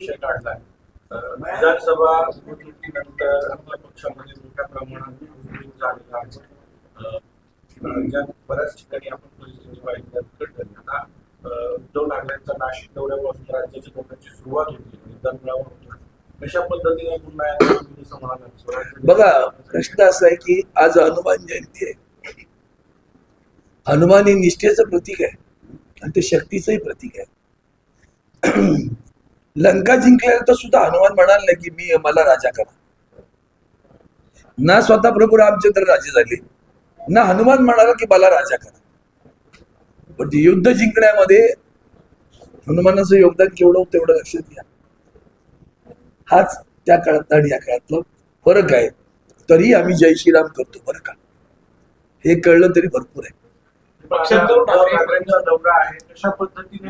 विषय काढलाय विधानसभा निवडणुकीनंतर आपल्या पक्षामध्ये मोठ्या प्रमाणात फुटबॉल झालेला आहे. अं, राज्यात बऱ्याच ठिकाणी आपण परिस्थिती पाहिली घडली आता उद्धव ठाकरेंचा नाशिक दौऱ्यापासून राज्याच्या दौऱ्याची सुरुवात होती. मतदान मिळावं होतं. कशा पद्धतीने पुन्हा बघा प्रश्न असा आहे की आज हनुमान जयंती आहे. हनुमान हे निष्ठेचं प्रतीक आहे आणि ते शक्तीचंही प्रतीक आहे. लंका जिंकल्यानंतर सुद्धा हनुमान म्हणाल नाही की मी मला राजा करा. ना स्वतः प्रभू रामचंद्र राजे झाले. ना हनुमान म्हणाला की मला राजा करा. पण युद्ध जिंकण्यामध्ये हनुमानाचं योगदान केवढं तेवढं लक्षात घ्या. हाच त्या काळात आणि या काळातला फरक आहे. तरी आम्ही जय श्रीराम करतो बरं का? हे कळलं तरी भरपूर आहे.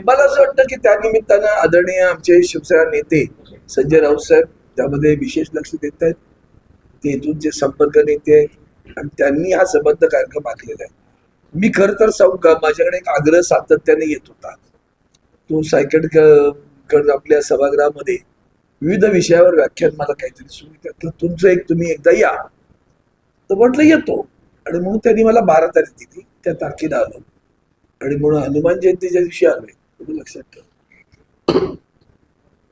मला असं वाटतं की त्या निमित्तानं आदरणीय आमचे शिवसेना नेते संजय राऊत साहेब त्यामध्ये विशेष लक्ष देत आहेत. ते इथूनचे संपर्क नेते आहेत आणि त्यांनी हा संबंध कार्यक्रम आखलेला आहे. मी खरं तर सांगू का माझ्याकडे एक आग्रह सातत्याने येत होता. तो सायकड क- आपल्या सभागृहामध्ये विविध विषयावर व्याख्यान मला काहीतरी सुरू. त्यातलं तुमचं एक तुम्ही एकदा या. तर म्हटलं येतो. आणि म्हणून त्यांनी मला बारा तारीख दिली. त्या तारखेला आलो. आणि म्हणून हनुमान जयंतीच्या दिवशी आलोय. एवढं लक्षात ठेवा.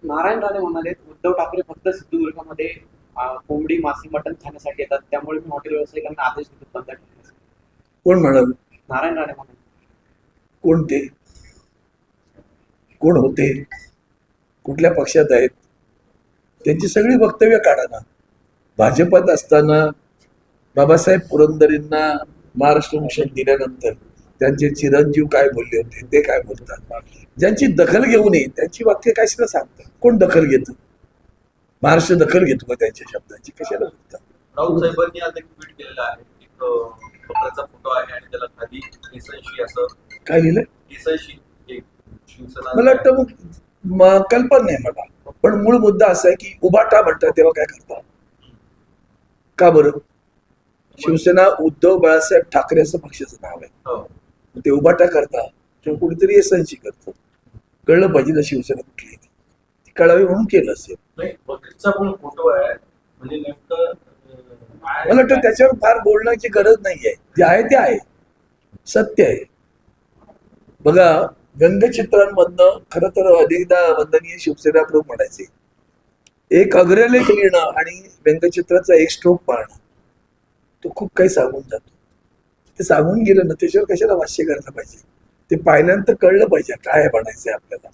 नारायण राणे म्हणाले उद्धव ठाकरे फक्त सिंधुदुर्गामध्ये कोंबडी मासे मटण खाण्यासाठी येतात. त्यामुळे मी हॉटेल व्यावसायिकांना आदेश देतो बंद कोण म्हणाल? नारायण राणे म्हणाले. कोण ते? कोण होते? कुठल्या पक्षात आहेत? त्यांची सगळी वक्तव्य काढा ना. भाजपात असताना बाबासाहेब पुरंदरेंना महाराष्ट्र भूषण दिल्यानंतर त्यांचे चिरंजीव काय बोलले होते ते काय बोलतात? ज्यांची दखल घेऊ नये त्यांची वाक्य कशाला सांगतात? कोण दखल घेतं? महाराष्ट्र दखल घेतो का त्यांच्या शब्दांची? कशाला बोलतात? राऊत साहेबांनी आता एक ट्विट केलेलं आहे. एक फोटो आहे आणि त्याला खाली केसनशी असं काय लिहिलं केसनशी मला वाटतं मग कल्पना नाही मला. पण मूळ मुद्दा असा आहे की उभाटा म्हणतात तेव्हा काय करतात? का बरं? शिवसेना उद्धव बाळासाहेब ठाकरे असं पक्षाचं नाव आहे. हो. ते उभाटा करता किंवा कुठेतरी एसएनसी करतं. कळलं पाहिजे ना शिवसेना कुठली ती. कळावी म्हणून केलं असेल. म्हणजे मला वाटतं त्याच्यावर फार बोलण्याची गरज नाही आहे जे आहे ते आहे. सत्य आहे. बघा व्यंगचित्रांमधनं खरं तर अनेकदा वंदनीय शिवसेना प्रमुख म्हणायचे एक अग्रलेख लिहिणं आणि व्यंगचित्राचा एक स्ट्रोक पाहणं तो खूप काही सांगून जातो. ते सांगून गेलं ना त्याच्यावर कशाला भाष्य करायला पाहिजे? ते पाहिल्यानंतर कळलं पाहिजे काय म्हणायचंय आपल्याला.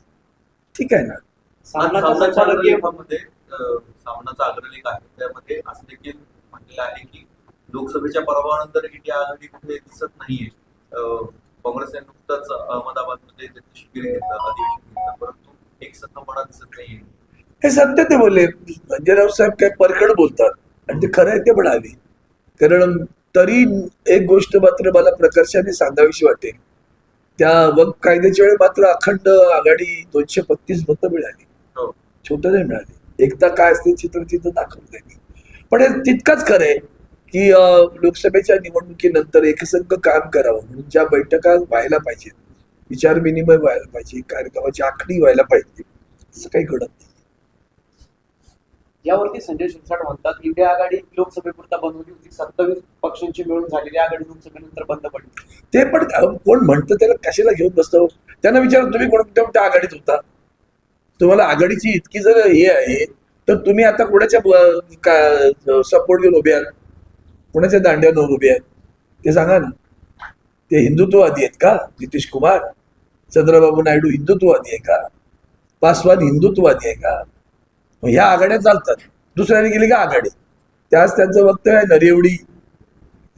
ठीक आहे ना? सामनाचा अग्रलेख आहे. त्यामध्ये असं देखील म्हटलेलं आहे की लोकसभेच्या परवानंतर इंडिया आघाडी कुठे दिसत नाहीये. काँग्रेसने नुकतंच अहमदाबादमध्ये शिबिर घेतलं अधिवेशन घेतलं परंतु एक संघपणा दिसत नाहीये. हे सत्य ते बोलले. संजयराव साहेब काय परखड बोलतात. आणि ते खरं आहे ते म्हणाले. कारण तरी एक गोष्ट मात्र मला प्रकर्षाने सांगावीशी वाटेल. त्या वक कायद्याच्या वेळी मात्र अखंड आघाडी दोनशे पस्तीस मतं मिळाली. हो. छोटं नाही मिळाली. एकदा काय असते चित्र तिथं दाखवलं त्यांनी पण हे तितकंच खरं आहे की लोकसभेच्या निवडणुकीनंतर एकसंघ काम करावं म्हणून ज्या बैठका व्हायला पाहिजेत विचारविनिमय व्हायला पाहिजे कार्यक्रमाची आखणी व्हायला पाहिजे असं काही घडत नाही. यावरती संजय शिरसाट म्हणतात इंडिया आघाडी लोकसभेपुरता बनवली होती सत्तावीस पक्षांची मिळून झालेली आघाडी लोकसभेनंतर बंद पडली. ते पण कोण म्हणतं त्याला कशाला घेऊन बसतो? त्यांना विचार तुम्ही कोणत्या कोणत्या आघाडीत होता? तुम्हाला आघाडीची इतकी जर हे आहे तर तुम्ही आता कोणाच्या सपोर्ट घेऊन उभे आहात? कोणाच्या दांड्यावर उभे आहेत? ते सांगा ना. ते हिंदुत्ववादी आहेत का? नितीश कुमार? चंद्रबाबू नायडू हिंदुत्ववादी आहे का? पासवान हिंदुत्ववादी आहे का? मग ह्या आघाड्या चालतात. दुसऱ्याने गेली का आघाडी? त्याच त्यांचं वक्तव्य आहे ना रेवडी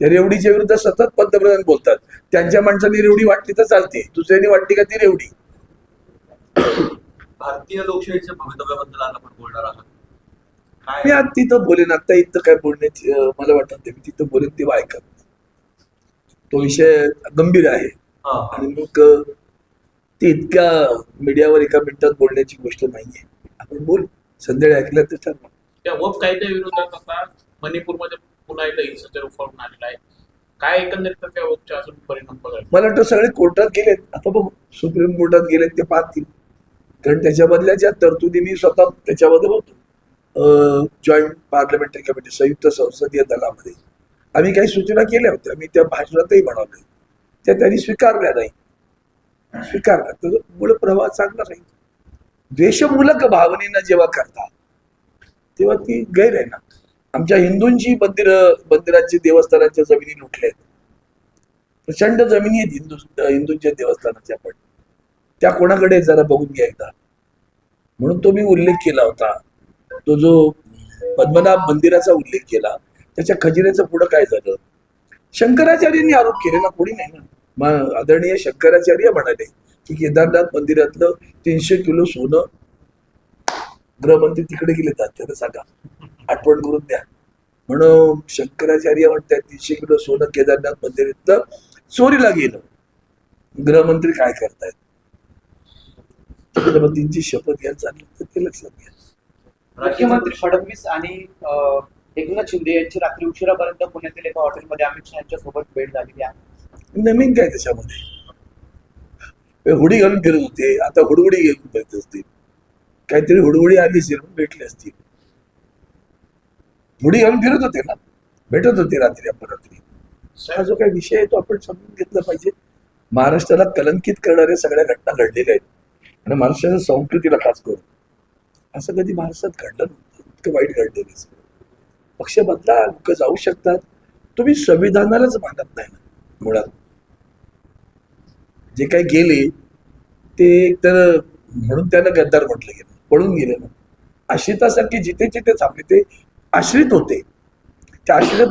त्या रेवडीच्या विरुद्ध सतत पंतप्रधान बोलतात. त्यांच्या माणसाने रेवडी वाटली तर चालते. दुसऱ्याने वाटली का ती रेवडी? भारतीय लोकशाहीच्या भवितव्याबद्दल आज आपण बोलणार आहात. मी आज तिथं बोलेन. आता इथं काय बोलण्याची मला वाटत नाही. मी तिथं बोलेन तेव्हा ऐकत तो विषय गंभीर आहे. हा. आणि मग ते इतक्या मीडियावर एका मिनिटात बोलण्याची गोष्ट नाहीये. आपण बोल. संध्याकाळी ऐकलं तर ठरवा त्या वक कायद्याविरोधात आता मणिपूरमध्ये पुन्हा एकदा हिंसाचार उफाळून आलेला आहे. काय एकंदरीत त्या वकचे अजून परिणाम बघायला मला वाटतं सगळे कोर्टात गेलेत. आता बघू सुप्रीम कोर्टात गेलेत ते पाहतील. कारण त्याच्यामधल्या ज्या तरतुदी मी स्वतः त्याच्यामध्ये होतो जॉईंट पार्लमेंटरी कमिटी संयुक्त संसदीय दलामध्ये. आम्ही काही सूचना केल्या होत्या. मी त्या भाषणातही बनवल्या त्या त्यांनी स्वीकारल्या नाही स्वीकारल्या. तर मूळ प्रवाह चांगला राहील. द्वेषमूलक भावनेनं जेव्हा करता तेव्हा ती गैर आहे ना. आमच्या हिंदूंची मंदिर मंदिरांची देवस्थानांच्या जमिनी लुटल्या आहेत. प्रचंड जमिनी आहेत हिंदू हिंदूंच्या देवस्थानाच्या पण. त्या कोणाकडे जरा बघून घ्या एकदा. म्हणून तो मी उल्लेख केला होता. तो जो पद्मनाभ मंदिराचा उल्लेख केला त्याच्या खजिन्याचं पुढं काय झालं? शंकराचार्यांनी आरोप केले ना कोणी नाही ना. मग आदरणीय शंकराचार्य म्हणाले की केदारनाथ मंदिरातलं तीनशे किलो सोनं गृहमंत्री तिकडे गेले जात त्यांना सांगा. आठवण करून द्या. म्हणून शंकराचार्य म्हणतात तीनशे किलो सोनं केदारनाथ मंदिरातलं चोरीला गेलं. गृहमंत्री काय करतायत? छत्रपतींची शपथ घ्यायला चाललं तर ते लक्षात घ्या. मुख्यमंत्री फडणवीस आणि एकनाथ शिंदे यांची रात्री उशिरापर्यंत पुण्यातील एका हॉटेलमध्ये अमित शहा यांच्या सोबत भेट झालेली आहे. नवीन काय त्याच्यामध्ये? हुडी घालून फिरत होते. आता हुडहुडी घेऊन फिरत असतील. काहीतरी हुडहुडी आली असेल भेटली असतील. हुडी घालून फिरत होते ना. भेटत होते रात्री अपरात्री हा जो काही विषय आहे तो आपण समजून घेतला पाहिजे. महाराष्ट्राला कलंकित करणाऱ्या सगळ्या घटना घडलेल्या आहेत. आणि महाराष्ट्राच्या संस्कृतीला खास करून. असं कधी महाराष्ट्रात घडलं नव्हतं. इतकं वाईट घडलेलं आहे सगळं. पक्ष बदला लोक जाऊ शकतात. तुम्ही संविधानालाच मानत नाही ना. मुळात. जे काही गेले ते तर म्हणून त्यांना गद्दार म्हटलं गेलं पळून गेलेलं आश्रितासारखे जिथे जिथे थांबले ते आश्रित होते. त्या आश्रित